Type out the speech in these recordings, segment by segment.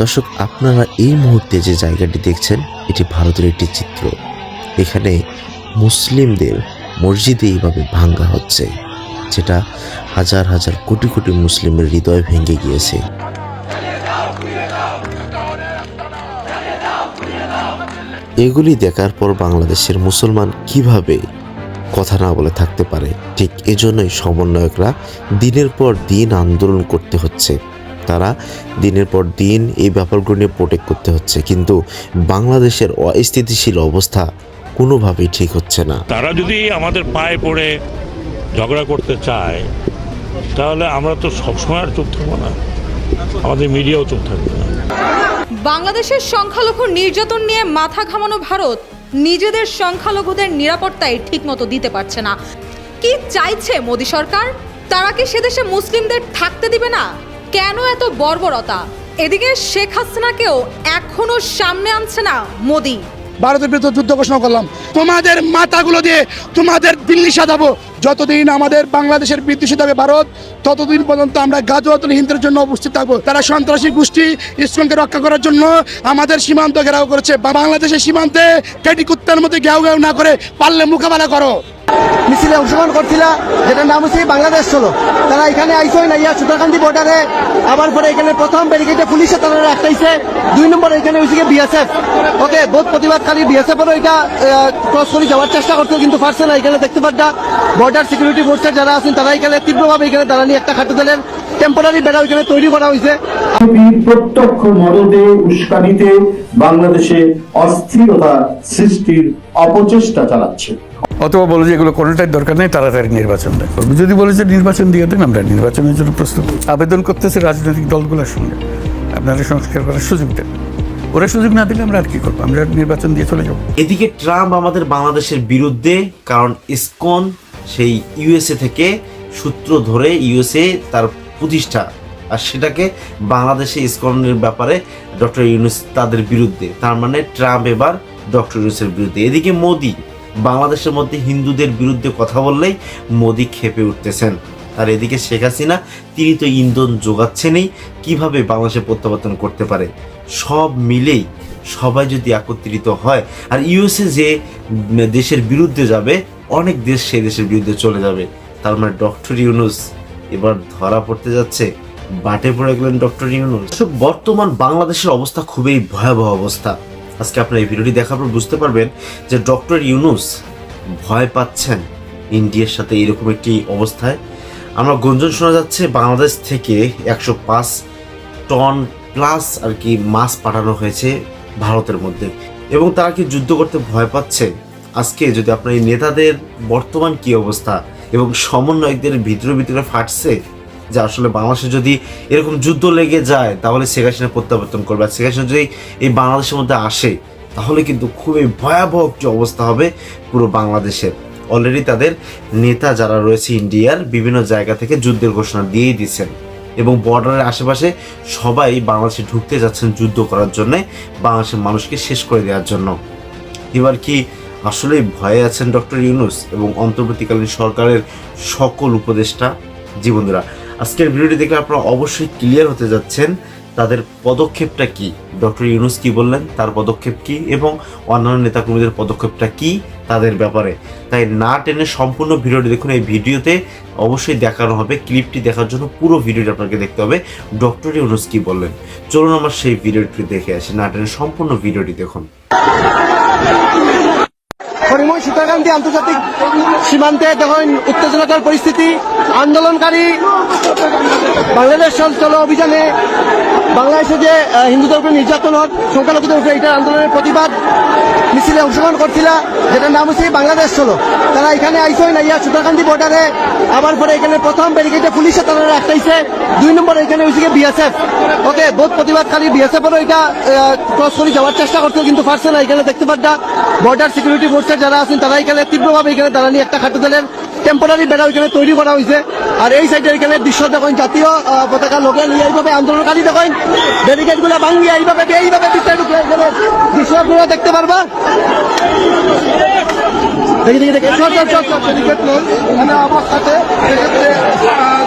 দর্শক, আপনারা এই মুহূর্তে যে জায়গাটি দেখছেন, এটি ভারতের একটি চিত্র। এখানে মুসলিমদের মসজিদে এইভাবে ভাঙ্গা হচ্ছে, যেটা হাজার হাজার কোটি কোটি মুসলিমের হৃদয় ভেঙে গিয়েছে। এগুলি দেখার পর বাংলাদেশের মুসলমান কীভাবে কথা না বলে থাকতে পারে, ঠিক এজন্যই সমন্বয়করা দিনের পর দিন আন্দোলন করতে হচ্ছে। তারা দিনের পর দিন এই ব্যাপারগুলো নিয়ে প্রোটেক্ট করতে হচ্ছে। কিন্তু বাংলাদেশের অস্থিতিশীল অবস্থা কোনোভাবেই ঠিক হচ্ছে না। তারা যদি আমাদের পায়ে পড়ে ঝগড়া করতে চায় তাহলে আমরা তো সবসময় আর চুপ থাকব না। আমাদের মিডিয়াও চুপ থাকবে না। বাংলাদেশের সংখ্যালঘু নির্যাতন নিয়ে মাথা ঘামানো ভারত নিজেদের সংখ্যালঘুদের নিরাপত্তাই ঠিকমতো দিতে পারছে না। কি চাইছে মোদী সরকার? তারা কি সেদেশে মুসলিমদের থাকতে দিবে না? কেন এত বর্বরতা? এদিকে শেখ হাসিনাকেও এখনও সামনে আনছে না মোদী। ভারতের বিরুদ্ধে যুদ্ধ ঘোষণা করলাম। তোমাদের মাথাগুলো দিয়ে তোমাদের দিল্লি সাজাবো। যতদিন আমাদের বাংলাদেশের বিদ্বেষিত হবে ভারত, ততদিন পর্যন্ত আমরা গাজওয়াতুল হিন্দের জন্য উপস্থিত থাকব। তারা সন্ত্রাসী গোষ্ঠী ইস্কনকে রক্ষা করার জন্য আমাদের সীমান্ত ঘেরাও করেছে। বাংলাদেশের সীমান্তে কেটি কুত্তার মধ্যে ঘেউ ঘেউ না করে পারলে মোকাবেলা করো। মিছিলে অংশগ্রহণ করছিল, যেটার নাম হচ্ছে বাংলাদেশ চলো। তারা এখানে আইসই না ইয়া সুতারকান্দি বর্ডারে আবার পরে এখানে প্রথম ব্যারিকেডে পুলিশে তারা আটকাইছে দুই নম্বর এখানে হয়েছে বিএসএফ ওকে বোধ প্রতিবাদকারী বিএসএফ এরও এটা ক্রস করে যাওয়ার চেষ্টা করতো কিন্তু পারছে না, এখানে দেখতে পারটা। বর্ডার সিকিউরিটি ফোর্সের যারা আছেন, তারা এখানে তীব্রভাবে এখানে দাঁড়ানি, একটা খাটু দলের টেম্পোরারি বেড়া ওইখানে তৈরি করা হয়েছে। প্রত্যক্ষ মদদে উস্কানিতে বাংলাদেশে অস্থিরতা সৃষ্টির অপচেষ্টা চালাচ্ছে। অথবা বলে যে এগুলো কোনোটাই দরকার নেই, তাড়াতাড়ি নির্বাচন দেয় যদি বলে যে নির্বাচন দিয়ে দেন, আমরা নির্বাচনের জন্য প্রস্তুত। আবেদন করতেছে রাজনৈতিক দলগুলোর সঙ্গে। আপনারা সংস্কার করার সুযোগ দেন। ওরা সুযোগ না দিলে আমরা আর কি করব? আমরা নির্বাচন দিয়ে চলে যাব। এদিকে ট্রাম্প আমাদের বাংলাদেশের বিরুদ্ধে, কারণ ইসকন সেই ইউএসএ থেকে সূত্র ধরে ইউএসএ তার প্রতিষ্ঠা, আর সেটাকে বাংলাদেশে ইসকনের ব্যাপারে ডক্টর ইউনুস তাদের বিরুদ্ধে। তার মানে ট্রাম্প এবার ডক্টর ইউনুসের বিরুদ্ধে। এদিকে মোদি বাংলাদেশের মধ্যে হিন্দুদের বিরুদ্ধে কথা বললেই মোদি খেপে উঠতেছেন। আর এদিকে শেখ হাসিনা, তিনি তো ইন্ধন যোগাচ্ছেনই, কীভাবে বাংলাদেশে প্রত্যাবর্তন করতে পারে? সব মিলেই সবাই যদি একত্রিত হয়, আর ইউএসএ যে দেশের বিরুদ্ধে যাবে, অনেক দেশ সেই দেশের বিরুদ্ধে চলে যাবে। তার মানে ডক্টর ইউনুস এবার ধরা পড়তে যাচ্ছে, বাটে পড়ে গেলেন ডক্টর ইউনুস। বর্তমান বাংলাদেশের অবস্থা খুবই ভয়াবহ অবস্থা। আজকে আপনার এই ভিডিওটি দেখার পর বুঝতে পারবেন যে ডক্টর ইউনুস ভয় পাচ্ছেন ইন্ডিয়ার সাথে এরকম একটি অবস্থায়। আমরা গুঞ্জন শোনা যাচ্ছে, বাংলাদেশ থেকে একশো পাঁচ টন প্লাস আর কি মাছ পাঠানো হয়েছে ভারতের মধ্যে। এবং তারা কি যুদ্ধ করতে ভয় পাচ্ছে? আজকে যদি আপনার এই নেতাদের বর্তমান কি অবস্থা এবং সমন্বয়কদের ভিতরে ভিতরে ফাটছে যে আসলে বাংলাদেশে যদি এরকম যুদ্ধ লেগে যায়, তাহলে শেখ হাসিনা প্রত্যাবর্তন করবে। আর শেখ হাসিনা যদি এই বাংলাদেশের মধ্যে আসে, তাহলে কিন্তু খুবই ভয়াবহ একটি অবস্থা হবে পুরো বাংলাদেশের অলরেডি তাদের নেতা যারা রয়েছে ইন্ডিয়ার, বিভিন্ন জায়গা থেকে যুদ্ধের ঘোষণা দিয়েই দিচ্ছেন। এবং বর্ডারের আশেপাশে সবাই বাংলাদেশে ঢুকতে যাচ্ছেন যুদ্ধ করার জন্য, বাংলাদেশের মানুষকে শেষ করে দেওয়ার জন্য। এবার কি আসলে ভয়ে আছেন ডক্টর ইউনুস এবং অন্তর্বর্তীকালীন সরকারের সকল উপদেষ্টা? জি বন্ধুরা আজকের ভিডিওটি দেখলে আপনারা অবশ্যই ক্লিয়ার হতে যাচ্ছেন তাদের পদক্ষেপটা কি? ডক্টর ইউনুস কি বললেন? তার পদক্ষেপ কি? এবং অন্যান্য নেতাকর্মীদের পদক্ষেপটা কি তাদের ব্যাপারে? তাই না টেনে সম্পূর্ণ ভিডিওটি দেখুন এই ভিডিওতে। অবশ্যই দেখানো হবে ক্লিপটি দেখার জন্য পুরো ভিডিওটি আপনাকে দেখতে হবে। ডক্টর ইউনুস কি বললেন? চলুন আমার সেই ভিডিওটি দেখে আসি। না টেনে সম্পূর্ণ ভিডিওটি দেখুন। হরিময় সীতাকান্তি আন্তর্জাতিক সীমান্তে দেখেন উত্তেজনাকর পরিস্থিতি আন্দোলনকারী বাংলাদেশ চল অভিযানে বাংলাদেশে যে হিন্দুদের উপরে নির্যাতন হোক সংখ্যালঘুদের উপরে এটা আন্দোলনের প্রতিবাদ মিছিলে অংশগ্রহণ করছিল, যেটার নাম হচ্ছে বাংলাদেশ চলো। তারা এখানে আইসো না, ইয়া সুতাকান্দি বর্ডারে আবার পরে এখানে প্রথম ব্যারিকেডে পুলিশে তারা রাখতেছে। দুই নম্বর এখানে হয়েছে বিএসএফ ওকে বোধ প্রতিবাদকারী বিএসএফেরও এটা ক্রস করে যাওয়ার চেষ্টা করতো কিন্তু পারছে না এখানে, দেখতে পারটা বর্ডার সিকিউরিটি ফোর্সের যারা আছেন, তারা এখানে তীব্রভাবে এখানে দাঁড়ানি একটা খাটু দলের টেম্পোরারি বেড়া ওইখানে তৈরি করা হয়েছে আর এই সাইডে এখানে দৃশ্য দেখেন জাতীয় পতাকা লোকে নিয়ে এইভাবে আন্দোলনকারী দেখেন ব্যারিকেডগুলো ভাঙিয়ে এইভাবে এইভাবে এখানে দৃশ্য আপনারা দেখতে পারবা দেখি দেখি দেখি চল চল চল চল ব্যারিকেড নয় এখানে অবস্থাতে সেক্ষেত্রে আহ,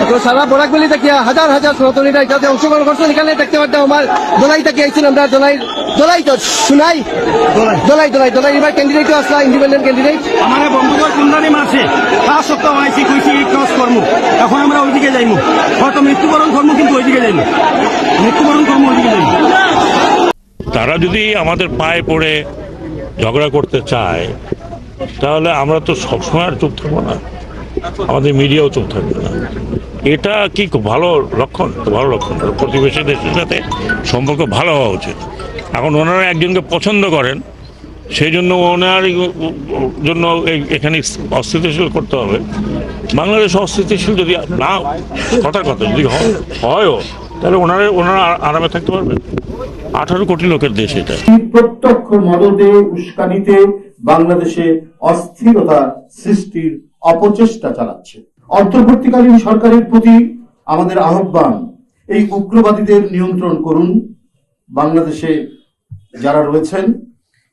তো সারা বরাক ভ্যালি থেকে হাজার হাজার সনাতনীরা এটাতে অংশগ্রহণ করছেন এখানে দেখতে পাচ্ছেন আমার দোলাই থেকে আইছেন আমরা দোলাই দোলাই তো শুনাই। দোলাই। দোলাই দোলাই এবার ক্যান্ডিডেটও আসলা ইন্ডিপেন্ডেন্ট ক্যান্ডিডেট আমার বন্ধুদের কুন্ডানি মারছে। তার সত্ত্বেও আইসি কইছি ক্রস কর্ম। এখন আমরা ওইদিকে যাইমু। হয়তো মৃত্যুবরণ কর্ম কিন্তু ওইদিকে যাইমু। মৃত্যুবরণ কর্ম ওইদিকে যাইমু। তারা যদি আমাদের পায়ে পড়ে ঝগড়া করতে চায় তাহলে আমরা তো সবসময় আর চুপ থাকব না। আমাদের মিডিয়াও চুপ থাকবে না। এটা কি ভালো লক্ষণ? ভালো লক্ষণ। প্রতিবেশী দেশের সাথে সম্পর্ক ভালো হওয়া উচিত। এখন ওনারা একজনকে পছন্দ করেন, সেই জন্য ওনার জন্য এখানে অস্থিতিশীল করতে হবে। বাংলাদেশ অস্থিতিশীল যদি না কথার কথা যদি হয়, হয়ও, তাহলে ওনারা ওনারা আরামে থাকতে পারবে। আঠারো কোটি লোকের দেশ এটা। প্রত্যক্ষ মদদে উস্কানিতে বাংলাদেশে অস্থিরতা সৃষ্টির অপচেষ্টা চালাচ্ছে। অন্তর্বর্তীকালীন সরকারের প্রতি আমাদের আহ্বান, এই উগ্রবাদীদের নিয়ন্ত্রণ করুন। বাংলাদেশে যারা রয়েছেন,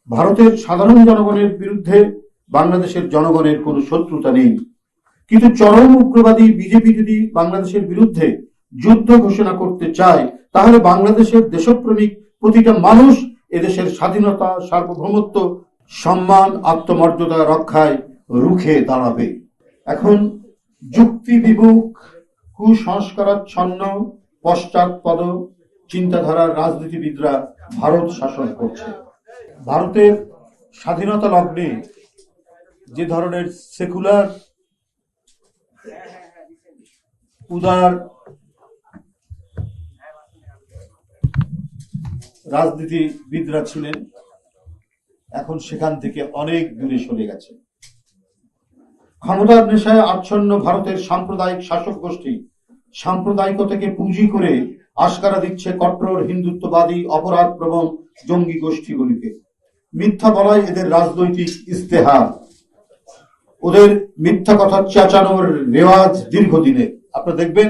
ভারতের সাধারণ জনগণের বিরুদ্ধে বাংলাদেশের জনগণের কোনো শত্রুতা নেই। কিন্তু চরম উগ্রবাদী বিজেপি যদি বাংলাদেশের বিরুদ্ধে যুদ্ধ ঘোষণা করতে চায়, তাহলে বাংলাদেশের দেশপ্রেমিক প্রতিটা মানুষ এদেশের স্বাধীনতা, সার্বভৌমত্ব, সম্মান, আত্মমর্যাদা রক্ষায় রুখে দাঁড়াবে। এখন যুক্তি বিমুখ, কুসংস্কারাচ্ছন্ন, পশ্চাৎপদ চিন্তাধারার রাজনীতিবিদরা ভারত শাসন করছে। ভারতের স্বাধীনতা লগ্নে যে ধরনের সেকুলার, উদার রাজনীতিবিদরা ছিলেন, এখন সেখান থেকে অনেক দূরে সরে গেছে। ক্ষমতার নেশায় আচ্ছন্ন ভারতের সাম্প্রদায়িক শাসক গোষ্ঠী সাম্প্রদায়িকতাকে পুঁজি করে আশকারা দিচ্ছে কট্টর, হিন্দুত্ববাদী অপরাধ প্রবণ জঙ্গি গোষ্ঠীগুলিকে। মিথ্যা বলাই এদের রাজনৈতিক ইস্তেহার ওদের মিথ্যা কথা চেঁচানোর রেওয়াজ দীর্ঘদিনে। আপনারা দেখবেন,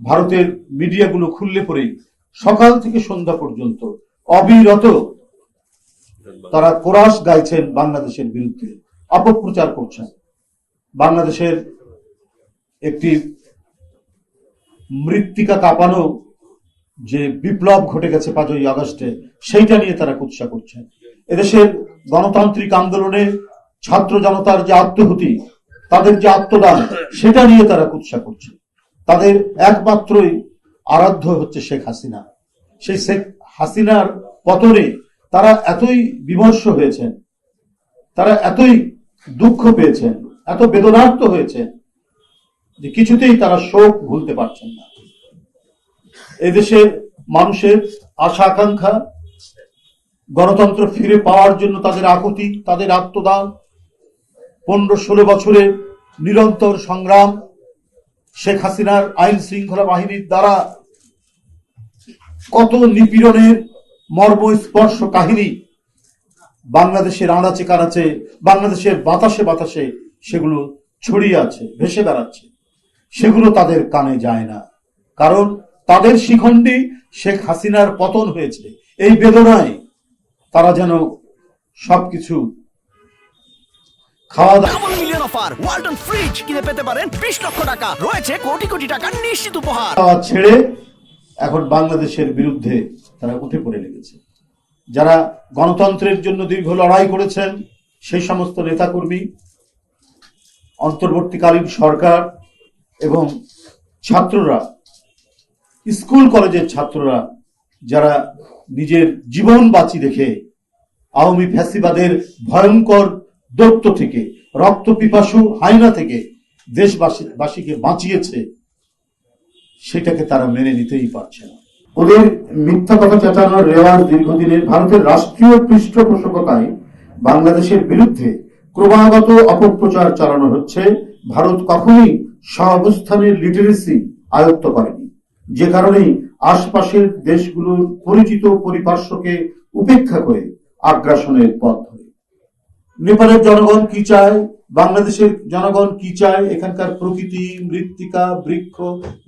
ভারতের মিডিয়াগুলো খুললে পরেই সকাল থেকে সন্ধ্যা পর্যন্ত অবিরত তারা কোরাস গাইছেন বাংলাদেশের বিরুদ্ধে। অপপ্রচার করছেন। বাংলাদেশের একটি মৃত্তিকা কাঁপানো যে বিপ্লব ঘটে গেছে পাঁচই আগস্টে, সেইটা নিয়ে তারা কুৎসা করছে। এদেশের গণতান্ত্রিক আন্দোলনে ছাত্র জনতার যে আত্মহুতি, তাদের যে আত্মদান, সেটা নিয়ে তারা কুৎসা করছে। তাদের একমাত্রই আরাধ্য হচ্ছে শেখ হাসিনা। সেই শেখ হাসিনার পতনে তারা এতই বিমর্ষ হয়েছেন, তারা এতই দুঃখ পেয়েছেন এত বেদনার্ত হয়েছে যে কিছুতেই তারা শোক ভুলতে পারছেন না। এদেশের মানুষের আশা আকাঙ্ক্ষা, গণতন্ত্র ফিরে পাওয়ার জন্য তাদের আকুতি, তাদের আত্মদান পনেরো ষোলো বছরের নিরন্তর সংগ্রাম শেখ হাসিনার আইন শৃঙ্খলা বাহিনীর দ্বারা কত নিপীড়নের মর্মস্পর্শ কাহিনী বাংলাদেশের আনাচে কানাচে বাংলাদেশের বাতাসে বাতাসে সেগুলো ছড়িয়ে আছে ভেসে বেড়াচ্ছে। সেগুলো তাদের কানে যায় না। কারণ তাদের শিখণ্ডী শেখ হাসিনার পতন হয়েছে। এই বেদনায় তারা যেন সবকিছু খাওয়া দাওয়া মিলিয়ন অফার ওয়ালটন ফ্রিজ কিনে পেতে পারেন বিশ লক্ষ টাকা। রয়েছে কোটি কোটি টাকার নিশ্চিত উপহার। ছেড়ে এখন বাংলাদেশের বিরুদ্ধে তারা উঠে পড়ে লেগেছে। যারা গণতন্ত্রের জন্য দীর্ঘ লড়াই করেছেন সেই সমস্ত নেতাকর্মী অন্তর্বর্তীকালীন সরকার এবং ছাত্ররা, স্কুল কলেজের ছাত্ররা, যারা নিজের জীবন বাঁচি দেখে, আওয়ামী ফ্যাসিবাদের ভয়ঙ্কর দত্ত থেকে, রক্ত পিপাসু হাইনা থেকে দেশবাসী বাসীকে বাঁচিয়েছে, সেটাকে তারা মেনে নিতেই পারছে না। ওদের মিথ্যা কথা চেঁচানোর রেওয়াজ দীর্ঘদিনের ভারতের রাষ্ট্রীয় পৃষ্ঠপোষকতায় বাংলাদেশের বিরুদ্ধে ক্রমাগত অপপ্রচার চালানো হচ্ছে, ভারত কখনোই সহাবস্থানের লিটারেসি আয়ত্ত করেনি। যে কারণেই আশপাশের দেশগুলোর পরিচিত পরিপার্শ্বকে উপেক্ষা করে আগ্রাসনের পথ ধরে। নেপালের জনগণ কি চায়? বাংলাদেশের জনগণ কি চায়? এখানকার প্রকৃতি, মৃত্তিকা, বৃক্ষ,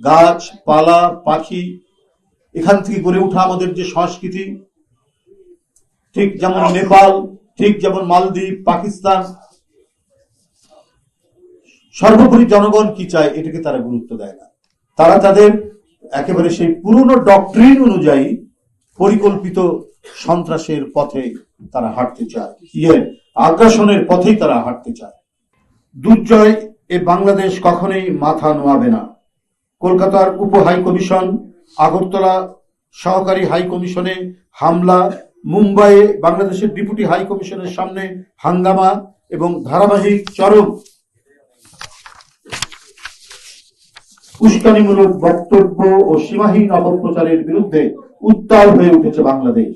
গাছ, পালা, পাখি, এখান থেকে গড়ে ওঠা আমাদের যে সংস্কৃতি, ঠিক যেমন নেপাল ঠিক যেমন মালদ্বীপ, পাকিস্তান, সর্বোপরি জনগণ কি চায়, এটাকে তারা গুরুত্ব দেয় না। তারা তাদের একেবারে সেই পুরনো ডক্ট্রিন অনুযায়ী পরিকল্পিত সন্ত্রাসের পথে তারা হাঁটতে চায় ইয়ে আগ্রাসনের পথেই তারা হাঁটতে চায়। দুর্জয় এ বাংলাদেশ কখনোই মাথা নোয়াবে না। কলকাতার উপ হাই কমিশন আগরতলা সহকারী হাই কমিশনে হামলা মুম্বাইয়ে বাংলাদেশের ডেপুটি হাই কমিশনের সামনে হাঙ্গামা এবং ধারাবাহিক চরম উস্কানিমূলক বক্তব্য ও সীমাহীন অপপ্রচারের বিরুদ্ধে উত্তাল হয়ে উঠেছে বাংলাদেশ।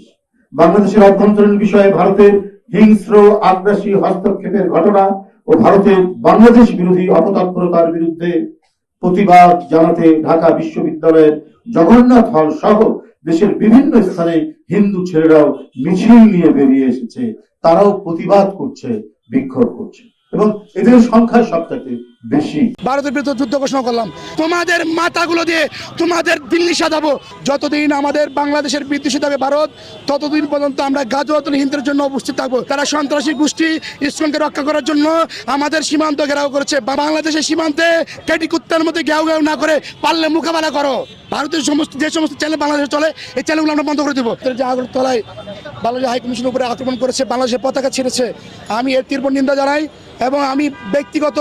বাংলাদেশের অভ্যন্তরীণ বিষয়ে ভারতের হিংস্র, আগ্রাসী হস্তক্ষেপের ঘটনা ও ভারতের বাংলাদেশ বিরোধী অপতৎপরতার বিরুদ্ধে প্রতিবাদ জানাতে ঢাকা বিশ্ববিদ্যালয়ের জগন্নাথ হল সহ দেশের বিভিন্ন স্থানে হিন্দু ছেলেরাও মিছিল নিয়ে বেরিয়ে এসেছে। তারাও প্রতিবাদ করছে, বিক্ষোভ করছে। এবং এদের সংখ্যা সবচাইতে বেশি। ভারতের বিরুদ্ধে যুদ্ধ ঘোষণা করলাম। তোমাদের মাথাগুলো দিয়ে তোমাদের দিল্লি সাজাবো যতদিন আমাদের বাংলাদেশের বিদ্বেষী থাকবে ভারত, ততদিন পর্যন্ত আমরা গাজওয়াতুল হিন্দের জন্য উপস্থিত থাকব। তারা সন্ত্রাসী গোষ্ঠী ইসলামকে রক্ষা করার জন্য আমাদের সীমান্ত ঘেরাও করেছে বাংলাদেশের সীমান্তে কেটি কুত্তার মধ্যে ঘেউ ঘেউ না করে পারলে মোকাবেলা করো। ভারতের সমস্ত যে সমস্ত চ্যানেল বাংলাদেশে চলে, এই চ্যানেলগুলো আমরা বন্ধ করে দেবো। যে আগরতলায় বাংলাদেশ হাইকমিশনের উপরে আক্রমণ করেছে, বাংলাদেশের পতাকা ছিঁড়েছে। আমি এর তীব্র নিন্দা জানাই এবং আমি ব্যক্তিগত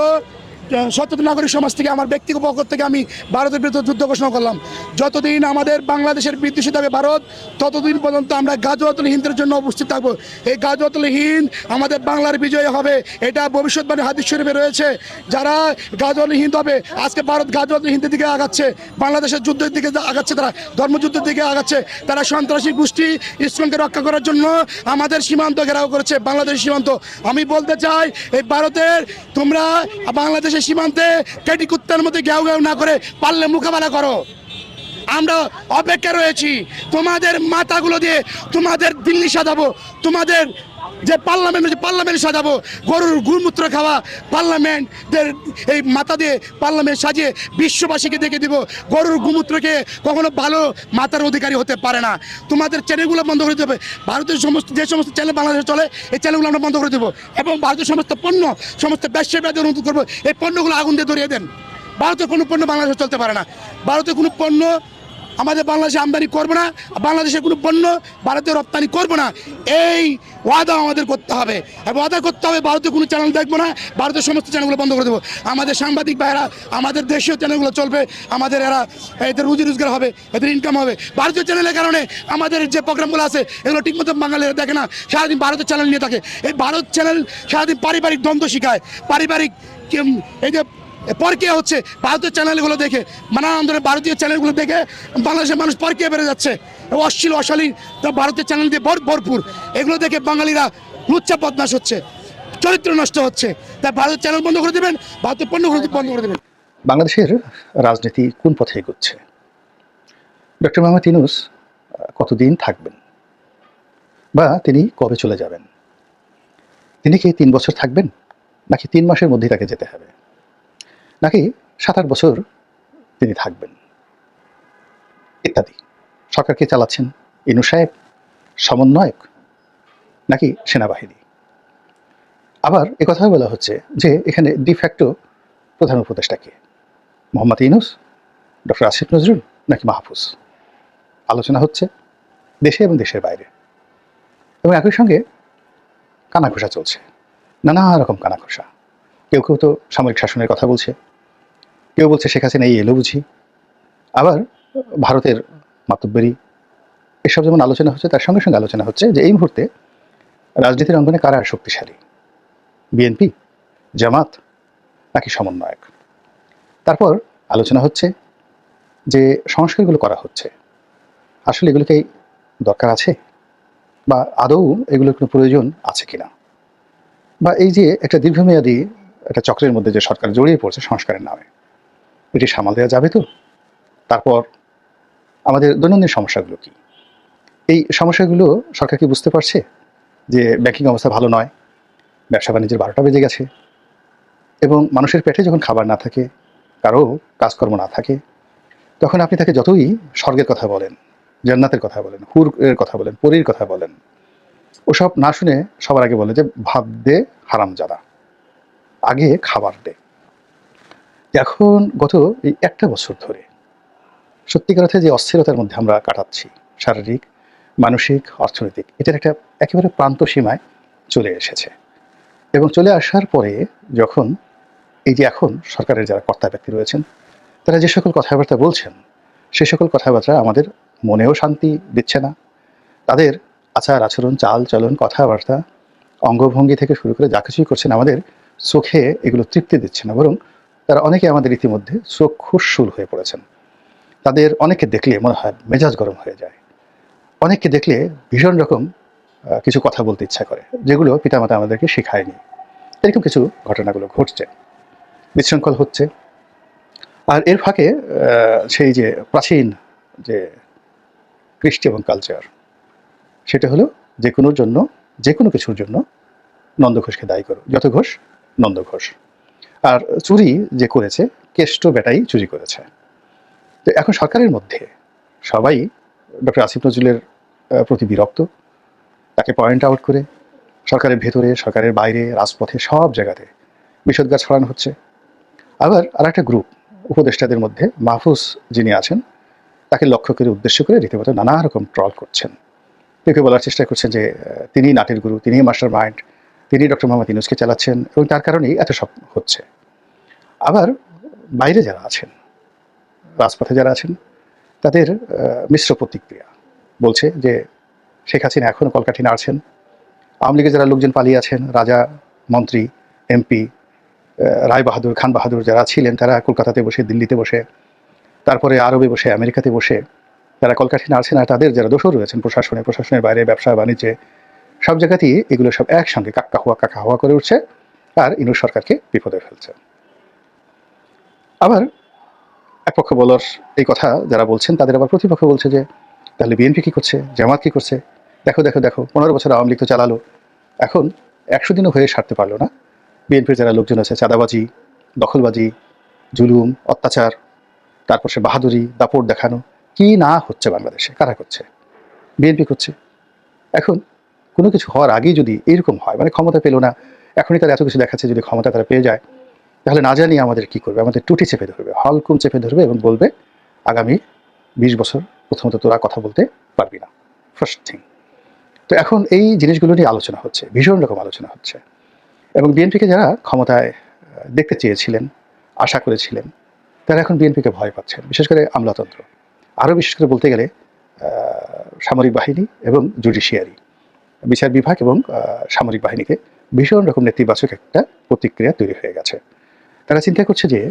সচেতন নাগরিক সমাজ থেকে, আমার ব্যক্তিগত পক্ষ থেকে আমি ভারতের বিরুদ্ধে যুদ্ধ ঘোষণা করলাম। যতদিন আমাদের বাংলাদেশের বিদ্বেষী থাকবে ভারত, ততদিন পর্যন্ত আমরা গাজওয়াতুল হিন্দের জন্য উপস্থিত থাকব। এই গাজওয়াতুল হিন্দ আমাদের বাংলার বিজয় হবে, এটা ভবিষ্যৎবাণী হাদিস শরীফে রয়েছে। যারা গাজওয়াতুল হিন্দ হবে, আজকে ভারত গাজওয়াতুল হিন্দের দিকে আগাচ্ছে, বাংলাদেশের যুদ্ধের দিকে আগাচ্ছে, তারা ধর্মযুদ্ধের দিকে আগাচ্ছে, তারা সন্ত্রাসী গোষ্ঠী ইসলামকে রক্ষা করার জন্য আমাদের সীমান্ত ঘেরাও করেছে বাংলাদেশ সীমান্ত। আমি বলতে চাই, এই ভারতের তোমরা বাংলাদেশের সীমান্তে কেটি কুত্তার মধ্যে ঘেউ গেউ না করে পারলে মোকাবেলা করো। আমরা অপেক্ষা রয়েছি। তোমাদের মাথাগুলো দিয়ে তোমাদের দিল্লি সাজাবো তোমাদের যে পার্লামেন্ট যে পার্লামেন্ট সাজাবো, গরুর গুরমূত্র খাওয়া পার্লামেন্টের এই মাথা দিয়ে পার্লামেন্ট সাজিয়ে বিশ্ববাসীকে দেখে দিব, গরুর গুমূত্রকে কখনো ভালো মাতার অধিকারী হতে পারে না। তোমাদের চ্যানেলগুলো বন্ধ করে দেবে ভারতের সমস্ত, যে সমস্ত চ্যানেল বাংলাদেশে চলে, এই চ্যানেলগুলো আমরা বন্ধ করে দেবো এবং ভারতের সমস্ত পণ্য, সমস্ত ব্যবসায়ীদের অনুরোধ করব। এই পণ্যগুলো আগুন দিয়ে ধরিয়ে দেন। ভারতের কোনো পণ্য বাংলাদেশে চলতে পারে না। ভারতের কোনো পণ্য আমাদের বাংলাদেশে আমদানি করব না বাংলাদেশের কোনো পণ্য ভারতে রপ্তানি করব না। এই ওয়াদা আমাদের করতে হবে। ওয়াদা করতে হবে ভারতের কোনো চ্যানেল দেখব না, ভারতের সমস্ত চ্যানেলগুলো বন্ধ করে দেবো। আমাদের সাংবাদিক ভাইয়েরা, আমাদের দেশীয় চ্যানেলগুলো চলবে, আমাদের এরা, এদের রুজি রোজগার হবে, এদের ইনকাম হবে। ভারতীয় চ্যানেলের কারণে আমাদের যে প্রোগ্রামগুলো আছে, এগুলো ঠিকমতো বাঙালিরা দেখে না, সারাদিন ভারতের চ্যানেল নিয়ে থাকে। এই ভারত চ্যানেল সারাদিন পারিবারিক দ্বন্দ্ব শিখায়। পারিবারিক এই যে পরকিয়া হচ্ছে? ভারতীয় চ্যানেলগুলো দেখে নানান ধরনের ভারতীয় চ্যানেলগুলো দেখে বাংলাদেশের মানুষ পরকিয়া বেড়ে যাচ্ছে? অশ্লীল, অশালীন ভারতীয় চ্যানেল দিয়ে ভর- ভরপুর। এগুলো দেখে বাঙালিরা লুচ্চা বদমাস হচ্ছে, চরিত্র নষ্ট হচ্ছে। তাই ভারতের চ্যানেল বন্ধ করে দেবেন, ভারতের পণ্যগুলো বন্ধ করে দেবেন। বাংলাদেশের রাজনীতি কোন পথে এগোচ্ছে? ডক্টর মোহাম্মদ ইনুস কতদিন থাকবেন? বা তিনি কবে চলে যাবেন? তিনি কি তিন বছর থাকবেন? নাকি তিন মাসের মধ্যেই তাকে যেতে হবে? নাকি সাত আট বছর তিনি থাকবেন? ইত্যাদি। সরকারকে চালাচ্ছেন? ইনু সাহেব, সমন্বয়ক নাকি সেনাবাহিনী? আবার একথাও বলা হচ্ছে যে এখানে ডিফ্যাক্টো প্রধান উপদেষ্টা কে? মোহাম্মদ ইনুস ডক্টর আসিফ নজরুল নাকি মাহফুজ? আলোচনা হচ্ছে দেশে এবং দেশের বাইরে। এবং একই সঙ্গে কানাঘোষা চলছে। নানা রকম কানাঘোষা। কেউ কেউ তো সামরিক শাসনের কথা বলছে। কেউ বলছে শেখ হাসিনা, এই এলো বুঝি? আবার ভারতের মাতব্বরি, এসব যেমন আলোচনা হচ্ছে, তার সঙ্গে সঙ্গে আলোচনা হচ্ছে যে এই মুহূর্তে রাজনীতির অঙ্গনে কারা আর শক্তিশালী? বিএনপি, জামাত নাকি সমন্বয়ক? তারপর আলোচনা হচ্ছে যে সংস্কারগুলো করা হচ্ছে। আসলে এগুলোকে দরকার আছে? বা আদৌ এগুলোর কোনো প্রয়োজন আছে কিনা? বা এই যে একটা দীর্ঘমেয়াদী একটা চক্রের মধ্যে যে সরকার জড়িয়ে পড়ছে সংস্কারের নামে এটি সামাল দেওয়া যাবে তো? তারপর আমাদের দৈনন্দিন সমস্যাগুলো কি? এই সমস্যাগুলো সরকার কি বুঝতে পারছে? যে ব্যাংকিং অবস্থা ভালো নয়, ব্যবসা বাণিজ্যের বারোটা বেজে গেছে এবং মানুষের পেটে যখন খাবার না থাকে, কারও কাজকর্ম না থাকে, তখন আপনি তাকে যতই স্বর্গের কথা বলেন, জান্নাতের কথা বলেন হুর এর কথা বলেন, পরীর কথা বলেন, ওসব না শুনে সবার আগে বলে যে ভাব দে, হারাম যারা আগে খাবার দে। এখন গত এই একটা বছর ধরে সত্যিকার অর্থে যে অস্থিরতার মধ্যে আমরা কাটাচ্ছি, শারীরিক, মানসিক, অর্থনৈতিক, এটার একটা একেবারে প্রান্ত সীমায় চলে এসেছে। এবং চলে আসার পরে যখন এই যে এখন সরকারের যারা কর্তা ব্যক্তি রয়েছেন, তারা যে সকল কথাবার্তা বলছেন, সে সকল কথাবার্তা আমাদের মনেও শান্তি দিচ্ছে না। তাদের আচার আচরণ, চাল চলন, কথাবার্তা, অঙ্গভঙ্গি থেকে শুরু করে যা কিছুই করছেন, আমাদের চোখে এগুলো তৃপ্তি দিচ্ছে না, বরং তারা অনেকে আমাদের ইতিমধ্যে চক্ষুশুল হয়ে পড়েছেন। তাদের অনেকে দেখলে মনে হয় মেজাজ গরম হয়ে যায়। অনেককে দেখলে ভীষণ রকম কিছু কথা বলতে ইচ্ছা করে, যেগুলো পিতামাতা আমাদেরকে শেখায়নি। এরকম কিছু ঘটনাগুলো ঘটছে। বিশৃঙ্খল হচ্ছে। আর এর ফাঁকে সেই যে প্রাচীন যে কৃষ্টি এবং কালচার সেটা হলো যে কোনোর জন্য, যে কোনো কিছুর জন্য নন্দ ঘোষকে দায়ী করো। যত ঘোষ, নন্দ ঘোষ। আর চুরি যে করেছে, কেষ্ট বেটাই চুরি করেছে। তো এখন সরকারের মধ্যে সবাই ডক্টর আসিফ নজরুলের প্রতি বিরক্ত, তাকে পয়েন্ট আউট করে সরকারের ভেতরে, সরকারের বাইরে, রাজপথে, সব জায়গাতে বিষদগাছ ছড়ানো হচ্ছে। আবার আর একটা গ্রুপ উপদেষ্টাদের মধ্যে মাহফুজ যিনি আছেন, তাকে লক্ষ্য করে, উদ্দেশ্য করে রীতিমতো নানা রকম ট্রল করছেন। কেউ বলার চেষ্টা করছেন যে তিনি নাটের গুরু, তিনি মাস্টার মাইন্ড তিনি ডক্টর মোহাম্মদ ইউনুসকে চালাচ্ছেন এবং তার কারণেই এত সব হচ্ছে। আবার বাইরে যারা আছেন, রাজপথে যারা আছেন, তাদের মিশ্র প্রতিক্রিয়া বলছে যে শেখ হাসিনা এখনও কলকাঠি নাড়ছেন। আওয়ামী লীগের যারা লোকজন পালিয়ে আছেন, রাজা, মন্ত্রী, এমপি রায় বাহাদুর, খান বাহাদুর যারা ছিলেন, তারা কলকাতাতে বসে, দিল্লিতে বসে, তারপরে আরবে বসে, আমেরিকাতে বসে, তারা কলকাঠি নাড়ছেন আর তাদের যারা দোষও রয়েছেন প্রশাসনে, প্রশাসনের বাইরে, ব্যবসা, বাণিজ্যে সব জায়গাতেই এগুলো সব একসঙ্গে কাক্কা হওয়া কাকা হওয়া করে উঠছে আর ইনু সরকারকে বিপদে ফেলছে। আবার এক পক্ষ বলার এই কথা যারা বলছেন, তাদের আবার প্রতিপক্ষ বলছে যে, তাহলে বিএনপি কী করছে? জামাত কী করছে? দেখো দেখো দেখো, পনেরো বছর আওয়ামী লীগ তো চালালো। এখন একশো দিনও হয়ে সারতে পারল না। বিএনপির যারা লোকজন আছে, চাঁদাবাজি, দখলবাজি, জুলুম, অত্যাচার, তারপর সে বাহাদুরি, দাপট দেখানো, কি না হচ্ছে বাংলাদেশে? কারা করছে? বিএনপি করছে। এখন কোনো কিছু হওয়ার আগেই যদি এরকম হয় মানে ক্ষমতা পেল না, এখনই তারা এত কিছু দেখাচ্ছে যদি ক্ষমতা তারা পেয়ে যায়, তাহলে না জানি আমাদের কি করবে? আমাদের টুটি চেপে ধরবে হলকুম চেপে ধরবে এবং বলবে, আগামী বিশ বছর প্রথমত তোরা কথা বলতে পারবি না। ফার্স্ট থিং তো এখন এই জিনিসগুলো নিয়ে আলোচনা হচ্ছে, ভীষণ রকম আলোচনা হচ্ছে। এবং বিএনপিকে যারা ক্ষমতায় দেখতে চেয়েছিলেন, আশা করেছিলেন, তারা এখন বিএনপিকে ভয় পাচ্ছেন, বিশেষ করে আমলাতন্ত্র। আরও বিশেষ করে বলতে গেলে সামরিক বাহিনী এবং জুডিশিয়ারি বিচার বিভাগ এবং সামরিক বাহিনীতে ভীষণ রকম নেতিবাচক একটা প্রতিক্রিয়া তৈরি হয়ে গেছে। তারা চিন্তা করছে যে,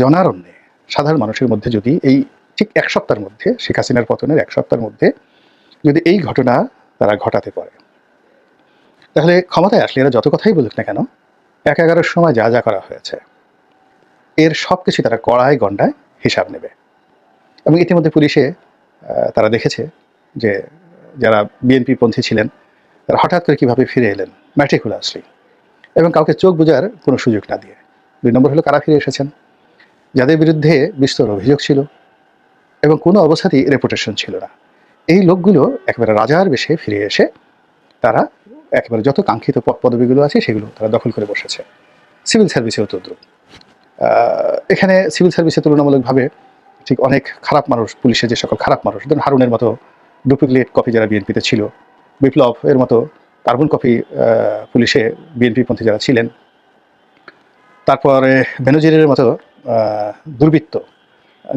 জনারণ্যে সাধারণ মানুষের মধ্যে যদি এই ঠিক এক সপ্তাহের মধ্যে, শেখ হাসিনার পতনের এক সপ্তাহের মধ্যে যদি এই ঘটনা তারা ঘটাতে পারে, তাহলে ক্ষমতায় আসলে এরা যত কথাই বলুক না কেন, এক এগারোর সময় যা যা করা হয়েছে, এর সব কিছু তারা কড়ায় গণ্ডায় হিসাব নেবে। এবং ইতিমধ্যে পুলিশে তারা দেখেছে যে, যারা বিএনপি পন্থী ছিলেন হঠাৎ করে কীভাবে ফিরে এলেন? ম্যাট্রিকুলাসলি এবং কাউকে চোখ বোঝার কোনো সুযোগ না দিয়ে। দুই নম্বর হলো কারা ফিরে এসেছেন? যাদের বিরুদ্ধে বিস্তর অভিযোগ ছিল। এবং কোনো অবস্থাতেই রেপুটেশন ছিল না। এই লোকগুলো একেবারে রাজার বেশে ফিরে এসে তারা একেবারে যত কাঙ্ক্ষিত পদ পদবিগুলো আছে সেগুলো তারা দখল করে বসেছে। সিভিল সার্ভিসেও তদ্রুপ এখানে সিভিল সার্ভিসে তুলনামূলকভাবে ঠিক অনেক খারাপ মানুষ, পুলিশের যে সকল খারাপ মানুষ, ধরুন হারুনের মতো ডুপ্লিকেট কপি যারা বিএনপিতে ছিল বিপ্লব এর মতো কার্বন আহ, পুলিশে বিএনপিপন্থী যারা ছিলেন। তারপরে বেনজিরের মতো দুর্বৃত্ত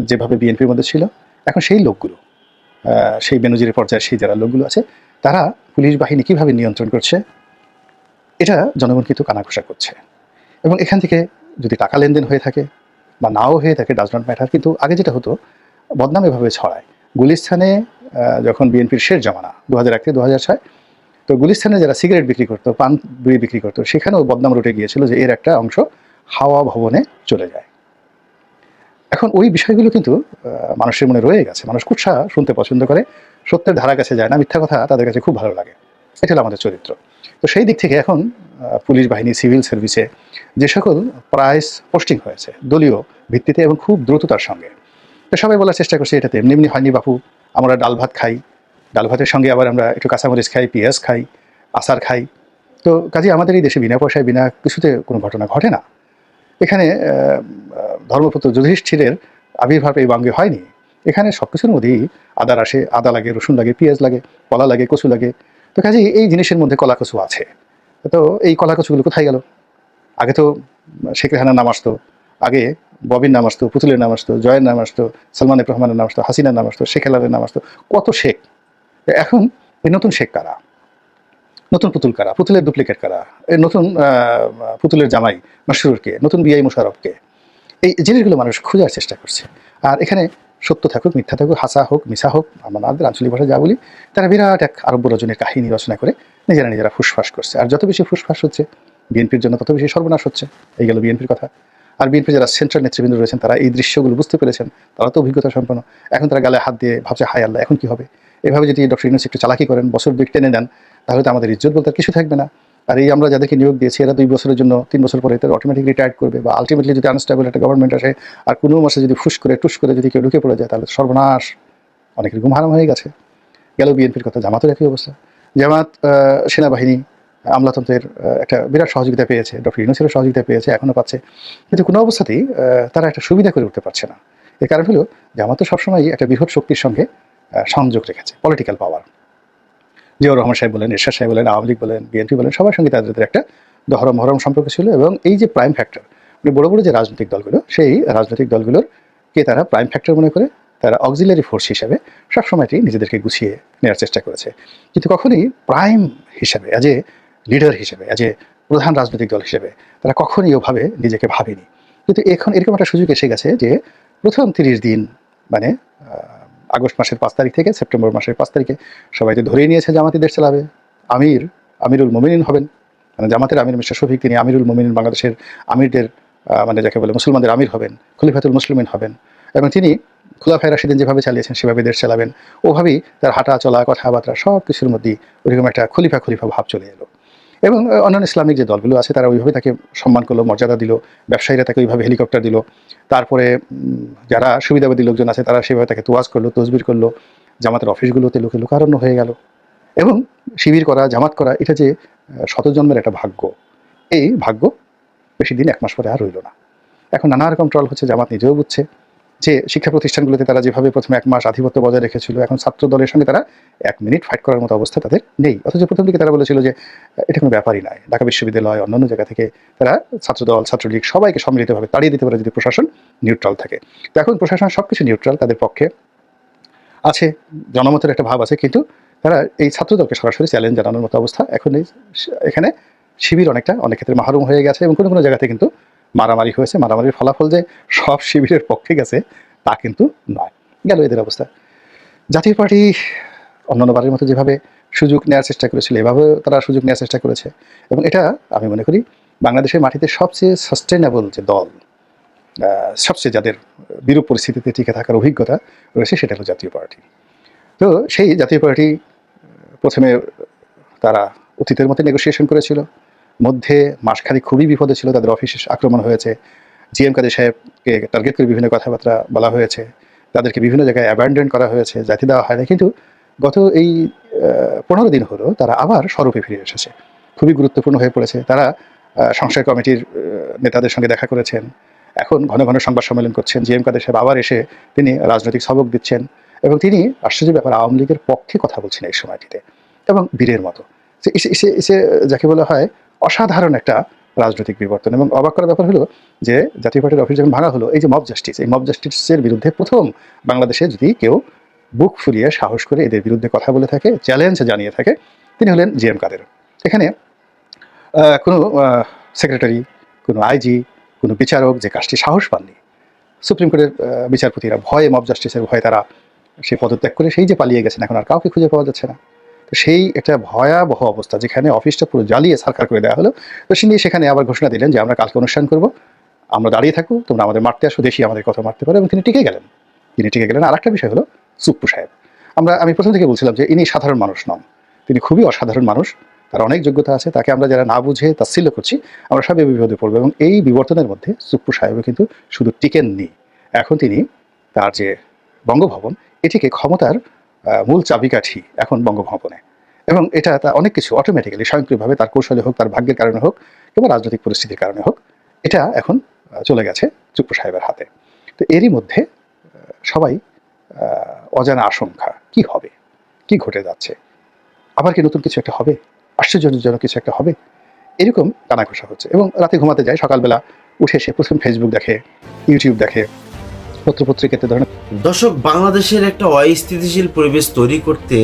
যেভাবে বিএনপির মধ্যে ছিল এখন সেই লোকগুলো সেই বেনজিরের পর্যায়ে সেই যারা লোকগুলো আছে তারা পুলিশ বাহিনী কীভাবে নিয়ন্ত্রণ করছে এটা জনগণ কিন্তু কানাঘোষা করছে। এবং এখান থেকে যদি টাকা লেনদেন হয়ে থাকে বা নাও হয়ে থাকে ডাজ নট ম্যাটার কিন্তু আগে যেটা হতো বদনাম এভাবে ছড়ায়। গুলিস্থানে যখন বিএনপির শেষ জমানা দু হাজার এক থেকে দু হাজার ছয়, তো গুলিস্থানে যারা সিগারেট বিক্রি করতো, পান বিড়ি বিক্রি করতো, সেখানেও বদনাম রুটে গিয়েছিল যে এর একটা অংশ হাওয়া ভবনে চলে যায়। এখন ওই বিষয়গুলো কিন্তু মানুষের মনে রয়ে গেছে। মানুষ কুৎসা শুনতে পছন্দ করে, সত্যের ধারা কাছে যায় না, মিথ্যা কথা তাদের কাছে খুব ভালো লাগে। এটা হলো আমাদের চরিত্র। তো সেই দিক থেকে এখন পুলিশ বাহিনী, সিভিল সার্ভিসে যে সকল প্রাইস পোস্টিং হয়েছে, দলীয় ভিত্তিতে এবং খুব দ্রুততার সঙ্গে তো সবাই বলার চেষ্টা করছে এটা এমনি এমনি হয়নি বাপু, আমরা ডাল ভাত খাই। ডাল ভাতের সঙ্গে আবার আমরা একটু কাঁচামরিচ খাই, পেঁয়াজ খাই, আচার খাই। তো কাজে, আমাদের এই দেশে বিনা পয়সায়, বিনা কিছুতে কোনো ঘটনা ঘটে না। এখানে ধর্মপুত্র যুধিষ্ঠিরের আবির্ভাব এই বঙ্গে হয়নি। এখানে সব কিছুর মধ্যেই আদার আসে, আদা লাগে, রসুন লাগে, পেঁয়াজ লাগে, কলা লাগে, কচু লাগে। তো কাজেই এই জিনিসের মধ্যে কলা কচু আছে। তো এই কলা কচুগুলো কোথায় গেল? আগে তো শেখ রেহানার নাম আসতো। আগে ববির নাম আসতো, পুতুলের নাম আসতো, জয়ের নাম আসতো, সালমান রহমানের নাম আসতো, হাসিনার নাম আসতো, শেখ হেলালের নাম আসতো। কত শেখ? এখন এই নতুন শেখ কারা? নতুন পুতুল কারা? পুতুলের ডুপ্লিকেট কারা? এই নতুন পুতুলের জামাই মাসরুরকে নতুন বিআই মুশারফকে। এই জিনিসগুলো মানুষ খোঁজার চেষ্টা করছে। আর এখানে সত্য থাকুক, মিথ্যা থাকুক, হাসা হোক মিশা হোক আমরা আমাদের আঞ্চলিক ভাষায় যা বলি, তারা বিরাট এক আরব্য রজনের কাহিনী রচনা করে নিজেরা নিজেরা ফুসফাস করছে। আর যত বেশি ফুসফাস হচ্ছে বিএনপির জন্য তত বেশি সর্বনাশ হচ্ছে। এই গেল বিএনপির কথা। আর বিএনপি যারা সেন্ট্রাল নেতৃবৃন্দ রয়েছেন, তারা এই দৃশ্যগুলো বুঝতে পেরেছেন। তারা তো অভিজ্ঞতা সম্পন্ন। এখন তারা গালে হাত দিয়ে ভাবছে, হায় আল্লাহ, এখন কি হবে? এভাবে যদি ডক্টর ইউনুস একটু চালাকি করেন, বছর দুই টেনে নেন, তাহলে তো আমাদের ইজ্জত বলতে কিছু থাকবে না। আর এই আমরা যাদেরকে নিয়োগ দিয়েছি, এরা দুই বছরের জন্য, তিন বছর পরে তারা অটোমেটিক রিটায়ার করবে বা আলটিমেটলি যদি আনস্টেবল একটা গভর্নমেন্ট আসে, আর কোনো মাসে যদি ফুস করে, টুস করে যদি কেউ ঢুকে পড়ে যায়, তাহলে সর্বনাশ। অনেকের ঘুম হারাম হয়ে গেছে। গেল বিএনপির কথা, জামাতের একই অবস্থা। জামাত সেনাবাহিনী আমলাতন্ত্রের একটা বিরাট সহযোগিতা পেয়েছে, ডক্টর ইউনুসেরও সহযোগিতা পেয়েছে এখনও পাচ্ছে। কিন্তু কোনো অবস্থাতেই তারা একটা সুবিধা করে উঠতে পারছে না। এর কারণ হলো জামাত তো সবসময় একটা বৃহৎ শক্তির সঙ্গে সংযোগ রেখেছে পলিটিক্যাল পাওয়ার জিয়াউর রহমান সাহেব বলেন, এরশাদ সাহেব বলেন, আওয়ামী লীগ বলেন, বিএনপি বলেন, সবার সঙ্গে তাদের একটা দহরম হরম সম্পর্ক ছিল এবং এই যে প্রাইম ফ্যাক্টর মানে বড় বড় যে রাজনৈতিক দলগুলো, সেই রাজনৈতিক দলগুলোর কে তারা প্রাইম ফ্যাক্টর মনে করে, তারা অক্সিলারি ফোর্স হিসাবে সবসময়টি নিজেদেরকে গুছিয়ে নেওয়ার চেষ্টা করেছে। কিন্তু কখনই প্রাইম হিসাবে এ লিডার হিসেবে অ্যাজ এ প্রধান রাজনৈতিক দল হিসেবে, তারা কখনই ওভাবে নিজেকে ভাবেনি। কিন্তু এখন এরকম একটা সুযোগ এসে গেছে যে, প্রথম তিরিশ দিন মানে আগস্ট মাসের পাঁচ তারিখ থেকে সেপ্টেম্বর মাসের পাঁচ তারিখে সবাই তো ধরেই নিয়েছে জামাতি দেশ চালাবে। আমির, আমিরুল মোমিনিন হবেন। মানে জামাতের আমির মিস্টার শফিক, তিনি আমিরুল মোমিনিন বাংলাদেশের আমিরদের মানে যাকে বলে মুসলমানদের আমির হবেন, খলিফাতুল মুসলিমিন হবেন। এবং তিনি খোলাফায় রাশিদিন যেভাবে চালিয়েছেন, সেভাবে দেশ চালাবেন। ওভাবেই তার হাঁটা চলা কথাবার্তা সব কিছুর মধ্যেই ওইরকম একটা খলিফা খলিফা ভাব চলে এলো। এবং অন্যান্য ইসলামিক যে দলগুলো আছে, তারা ওইভাবে তাকে সম্মান করল, মর্যাদা দিল, ব্যবসায়ীরা তাকে ওইভাবে হেলিকপ্টার দিল। তারপরে যারা সুবিধাবাদী লোকজন আছে, তারা সেভাবে তাকে তোয়াজ করল, তসবির করল, জামাতের অফিসগুলোতে লোকে লোকারণ্য হয়ে গেল। এবং শিবির করা, জামাত করা, এটা যে শতজন্মের একটা ভাগ্য, এই ভাগ্য বেশি দিন এক মাস পরে আর রইল না। এখন নানা রকম ট্রল হচ্ছে, জামাত নিজেও বুঝছে। যে শিক্ষা প্রতিষ্ঠানগুলোতে তারা যেভাবে প্রথমে এক মাস আধিপত্য বজায় রেখেছিল, এখন ছাত্র দলের সঙ্গে তারা এক মিনিট ফাইট করার মতো অবস্থা তাদের নেই। অথচ প্রথম দিকে তারা বলেছিল যে, এটা কোনো ব্যাপারই নয়। ঢাকা বিশ্ববিদ্যালয়, অন্যান্য জায়গা থেকে তারা ছাত্রদল ছাত্রলীগ সবাইকে সম্মিলিতভাবে তাড়িয়ে দিতে পারে যদি প্রশাসন নিউট্রাল থাকে। তো এখন প্রশাসন সব কিছু নিউট্রাল তাদের পক্ষে আছে, জনমতের একটা ভাব আছে, কিন্তু তারা এই ছাত্রদলকে সরাসরি চ্যালেঞ্জ জানানোর মতো অবস্থা এখন এখানে শিবির অনেকটা, অনেক ক্ষেত্রে মাহরুম হয়ে গেছে এবং কোনো কোনো জায়গাতে কিন্তু মারামারি হয়েছে, মারামারির ফলাফল যে সব শিবিরের পক্ষে গেছে, তা কিন্তু নয়। গেল এদের অবস্থা। জাতীয় পার্টি অন্যান্য বারের মতো যেভাবে সুযোগ নেওয়ার চেষ্টা করেছিল, এভাবেও তারা সুযোগ নেওয়ার চেষ্টা করেছে। এবং এটা আমি মনে করি বাংলাদেশের মাটিতে সবচেয়ে সাস্টেনেবল যে দল সবচেয়ে যাদের বিরূপ পরিস্থিতিতে টিকে থাকার অভিজ্ঞতা রয়েছে, সেটা হলো জাতীয় পার্টি। তো সেই জাতীয় পার্টি প্রথমে তারা অতীতের মতো নেগোসিয়েশন করেছিল। মধ্যে মাসখানি খুবই বিপদে ছিল, তাদের অফিসে আক্রমণ হয়েছে। জিএম কাদের সাহেবকে টার্গেট করে বিভিন্ন কথাবার্তা বলা হয়েছে। তাদেরকে বিভিন্ন জায়গায় অ্যাবান্ডন করা হয়েছে, জাতি দেওয়া হয় না কিন্তু গত এই পনেরো দিন হলো তারা আবার স্বরূপে ফিরে এসেছে। খুবই গুরুত্বপূর্ণ হয়ে পড়েছে। তারা সংসদ কমিটির নেতাদের সঙ্গে দেখা করেছেন। এখন ঘন ঘন সংবাদ সম্মেলন করছেন। জিএম কাদের সাহেব আবার এসে তিনি রাজনৈতিক সবক দিচ্ছেন এবং তিনি আশ্চর্য ব্যাপার, আওয়ামী লীগের পক্ষে কথা বলছেন এই সময়টিতে এবং বীরের মতো। সে, যাকে বলা হয় অসাধারণ একটা রাজনৈতিক বিবর্তন। এবং অবাক করার ব্যাপার হলো যে জাতীয় পার্টির অফিস যখন ভাঙা হলো, এই যে মব জাস্টিস এই মব জাস্টিসের বিরুদ্ধে প্রথম বাংলাদেশে যদি কেউ বুক ফুলিয়ে সাহস করে এদের বিরুদ্ধে কথা বলে থাকে চ্যালেঞ্জ জানিয়ে থাকে, তিনি হলেন জি এম কাদের। এখানে কোনো সেক্রেটারি কোনো আইজি কোনো বিচারক যে কাজটি সাহস পাননি, সুপ্রিম কোর্টের বিচারপতিরা ভয়ে মব জাস্টিসের ভয়ে তারা সে পদত্যাগ করে সেই যে পালিয়ে গেছেন, এখন আর কাউকে খুঁজে পাওয়া যাচ্ছে না। তো সেই একটা ভয়াবহ অবস্থা যেখানে অফিসটা পুরো জ্বালিয়ে সারকার করে দেওয়া হলো। তো তিনি সেখানে আবার ঘোষণা দিলেন যে, আমরা কালকে অনুষ্ঠান করব, আমরা দাঁড়িয়ে থাকব, তোমরা আমাদের মারতে আসো দেশি আমাদের কথা মারতে পারো। এবং তিনি টিকে গেলেন। তিনি টিকে গেলেন। আর একটা বিষয় হলো সুপ্পু সাহেব। আমরা, আমি প্রথম থেকে বলছিলাম যে, ইনি সাধারণ মানুষ নন। তিনি খুবই অসাধারণ মানুষ। তার অনেক যোগ্যতা আছে। তাকে আমরা যারা না বুঝে তাচ্ছিল্য করছি, আমরা সবই বিপদে পড়ব এবং এই বিবর্তনের মধ্যে সুপ্পু সাহেবও কিন্তু শুধু টিকেননি। এখন তিনি তার যে বঙ্গভবন, এটিকে ক্ষমতার মূল চাবিকাঠি এখন বঙ্গভবনে। এবং এটা তা অনেক কিছু অটোমেটিক্যালি স্বয়ংক্রিয়ভাবে তার কৌশলে হোক, তার ভাগ্যের কারণে হোক, কিংবা রাজনৈতিক পরিস্থিতির কারণে হোক, এটা এখন চলে গেছে চুপ্পু সাহেবের হাতে। তো এরই মধ্যে সবাই অজানা আশঙ্কা, কি হবে? কি ঘটে যাচ্ছে? আবার কি নতুন কিছু একটা হবে? আশ্চর্যজনক কিছু একটা হবে? এরকম কানাঘোষা হচ্ছে। এবং রাতে ঘুমাতে যায়, সকালবেলা উঠে সে প্রথম ফেসবুক দেখে ইউটিউব দেখে। দর্শক, বাংলাদেশের একটা অস্থিতিশীল পরিবেশ তৈরি করতে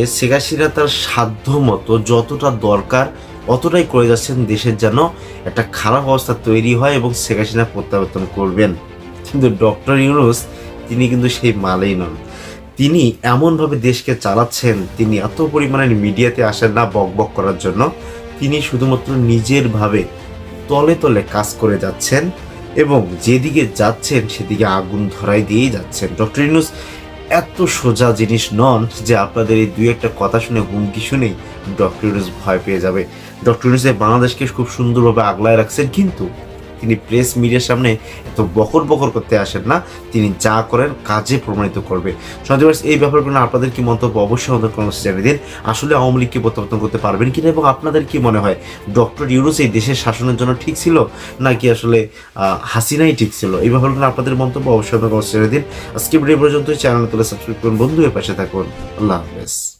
তার সাধ্য মতো যতটা দরকার অতটাই করে যাচ্ছেন দেশের যেন একটা খারাপ অবস্থা তৈরি হয় এবং প্রত্যাবর্তন করবেন। কিন্তু ডক্টর ইউনুস, তিনি কিন্তু সেই মালেই নন। তিনি এমনভাবে দেশকে চালাচ্ছেন, তিনি এত পরিমাণে মিডিয়াতে আসেন না বক বক করার জন্য। তিনি শুধুমাত্র নিজের ভাবে তলে তলে কাজ করে যাচ্ছেন। এবং যেদিকে যাচ্ছেন, সেদিকে আগুন ধরাই দিয়েই যাচ্ছেন। ডক্টর ইনুস এত সোজা জিনিস নন যে আপনাদের এই দুই একটা কথা শুনে হুমকি শুনেই ডক্টর ইনুস ভয় পেয়ে যাবে। ডক্টর ইনুস বাংলাদেশকে খুব সুন্দরভাবে আগলায় রাখছেন, কিন্তু তিনি প্রেস মিডিয়ার সামনে এত বকর বকর করতে আসেন না, তিনি যা করেন কাজে প্রমাণিত করবে। সঞ্জয় এই ব্যাপারগুলো আপনাদের কি মন্তব্য? অবশ্যই আমাদের কোনো জানিয়ে দিন। আসলে আওয়ামী লীগকে প্রত্যাবর্তন করতে পারবেন কিনা এবং আপনাদের কি মনে হয়? ডক্টর ইউনুস এই দেশের শাসনের জন্য ঠিক ছিল, নাকি আসলে হাসিনাই ঠিক ছিল? এই ব্যাপারগুলো আপনাদের মন্তব্য অবশ্যই আমাদের জানিয়ে দিন। আজকে ভিডিও পর্যন্ত চ্যানেল তুলে সাবস্ক্রাইব করুন। বন্ধু পাশে থাকুন। আল্লাহ হাফেজ।